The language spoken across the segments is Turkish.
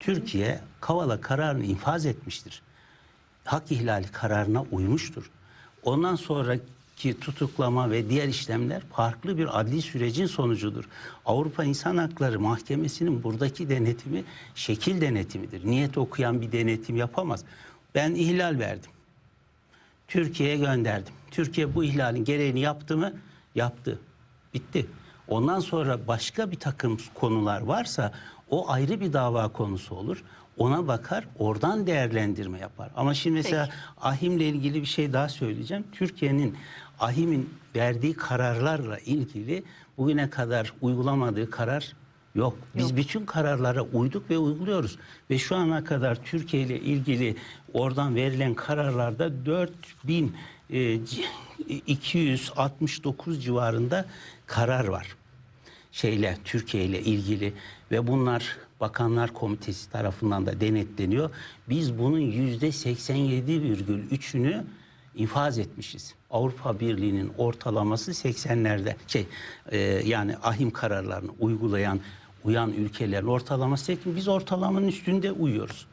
Türkiye Kavala kararını infaz etmiştir. Hak ihlali kararına uymuştur. Ondan sonraki tutuklama ve diğer işlemler farklı bir adli sürecin sonucudur. Avrupa İnsan Hakları Mahkemesi'nin buradaki denetimi şekil denetimidir. Niyet okuyan bir denetim yapamaz. Ben ihlal verdim. Türkiye'ye gönderdim. Türkiye bu ihlalin gereğini yaptı mı? Yaptı. Bitti. Ondan sonra başka bir takım konular varsa o ayrı bir dava konusu olur. Ona bakar, oradan değerlendirme yapar. Ama şimdi mesela Peki. AHİM'le ilgili bir şey daha söyleyeceğim. Türkiye'nin AHİM'in verdiği kararlarla ilgili bugüne kadar uygulamadığı karar yok. Biz bütün kararlara uyduk ve uyguluyoruz. Ve şu ana kadar Türkiye ile ilgili oradan verilen kararlarda 4000 e, c- 269 civarında karar var şeyle Türkiye ile ilgili ve bunlar Bakanlar Komitesi tarafından da denetleniyor. Biz bunun yüzde 87,3'ünü infaz etmişiz. Avrupa Birliği'nin ortalaması 80'lerde şey e, yani ahim kararlarını uygulayan uyan ülkelerin ortalaması 80. Biz ortalamanın üstünde uyuyoruz.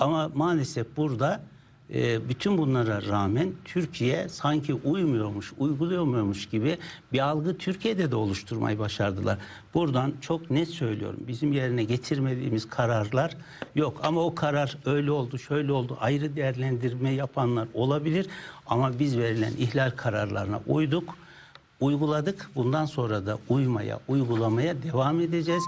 Ama maalesef burada e, bütün bunlara rağmen Türkiye sanki uymuyormuş, uyguluyormuş gibi bir algı Türkiye'de de oluşturmayı başardılar. Buradan çok net söylüyorum. Bizim yerine getirmediğimiz kararlar yok. Ama o karar öyle oldu, şöyle oldu. Ayrı değerlendirme yapanlar olabilir. Ama biz verilen ihlal kararlarına uyduk, uyguladık. Bundan sonra da uymaya, uygulamaya devam edeceğiz.